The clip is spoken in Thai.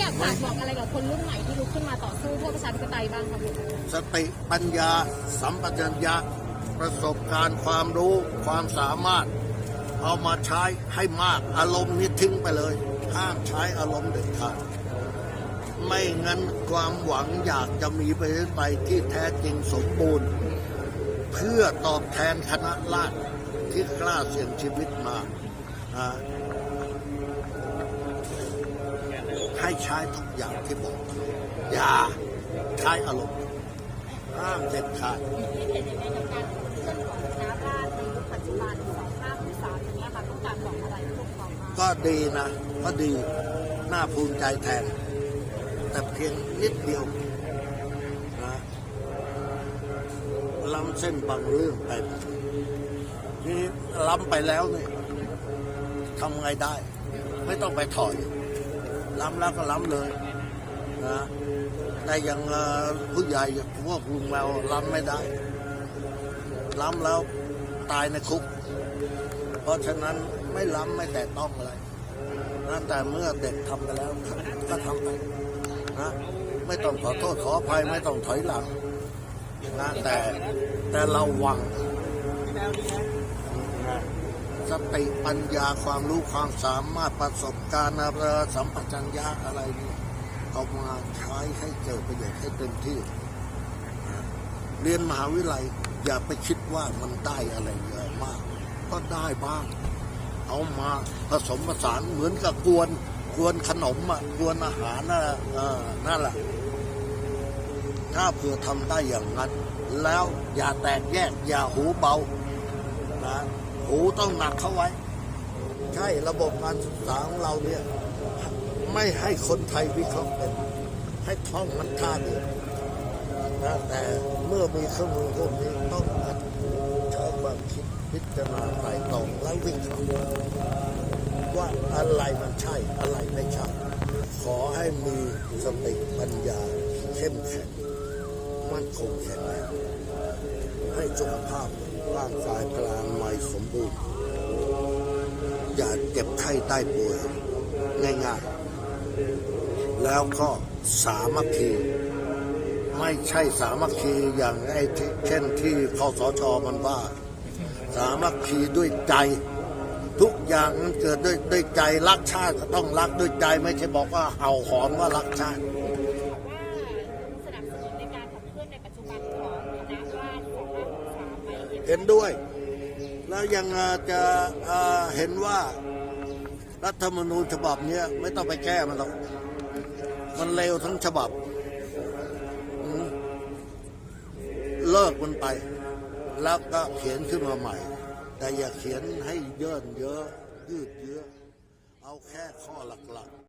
อยากฝากบอกอะไรกับคนรุ่นใหม่ที่ลุกขึ้นมาต่อสู้เพื่อประชาธิปไตยบ้างครับสติปัญญา สัมปชัญญะประสบการณ์ความรู้ความสามารถ เอามาใช้ให้มากอารมณ์นี่ทิ้งไปเลย ห้ามใช้อารมณ์เด็ดขาดไม่งั้นความหวังอยากจะมีประชาธิปไตยที่แท้จริงสมบูรณ์ เพื่อตอบแทนคณะราษฎรที่กล้าเสี่ยงชีวิตมา ให้ใช้ทุกอย่างที่บอก อย่าใช้อารมณ์ห้ามเด็ดขาดที่เห็นยังไงกับการเคลื่อนไหวคณะราษฎรในยุคปัจจุบันสองห้าหรือสามอย่างเงี้ยค่ะต้องการบอกอะไรพวกเขาบ้างก็ดีนะ ก็ดี น่าภูมิใจแทน แต่เพียงนิดเดียวนะล้ำเส้นบางเรื่องไปนี่ล้ำไปแล้วเนี่ยทำไงได้ ไม่ต้องไปถอย ล้ำแล้วก็ล้ำเลยนะแต่อยังผู้ใหญ่พวกลุงเราล้ำไม่ได้ ล้ำแล้วตายในคุก เพราะฉะนั้นไม่ล้ำไม่แตะต้องอะไรนะแต่เมื่อเด็กทำไปแล้วก็ทำไปนะไม่ต้องขอโทษขออภัยไม่ต้องถอยหลังนะแต่แต่เราหวัง สติปัญญาความรู้ความสามารถประสบการณ์อะไรสัมปชัญญะอะไรนี่เอามาใช้ให้เกิดประโยชน์ให้เต็มที่ เรียนมหาวิทยาลัยอย่าไปคิดว่ามันได้อะไรเยอะมาก ก็ได้บ้าง เอามาผสมผสานเหมือนกับกวนกวนขนมอะกวนอาหารน่ะนั่นแหละถ้าเผื่อทำได้อย่างนั้น แล้วอย่าแตกแยกอย่าหูเบานะ หูต้องหนักเข้าไว้ ใช่ระบบการศึกษาของเราเนี่ย ไม่ให้คนไทยวิเคราะห์เป็น ให้ท่องมันท่าเดียวนะแต่เมื่อมีเครื่องมือพวกนี้ต้องหัดใช้ความคิดพิจารณาไตรตรองและวิเคราะห์ว่าอะไรมันใช่อะไรไม่ใช่ขอให้มีสติปัญญาเข้มแข็งมั่นคงแข็งแรงให้สุขภาพร่างกายพลา จ็บไข้ได้ป่วยง่ายๆ แล้วก็สามัคคี ไม่ใช่สามัคคีอย่างไอ้เช่นที่คอสชมันว่า สามัคคีด้วยใจ ทุกอย่างมันเกิดด้วยด้วยใจรักชาติก็ต้องรักด้วยใจไม่ใช่บอกว่าเห่าหอนว่ารักชาติเห็นด้วย แล้วยังจะเห็นว่า รัฐธรรมนูญฉบับนี้ไม่ต้องไปแก้มันหรอก มันเลวทั้งฉบับ เลิกมันไป แล้วก็เขียนขึ้นมาใหม่ แต่อย่าเขียนให้เยินเยอะยืดเยื้อเอาแค่ข้อหลักๆ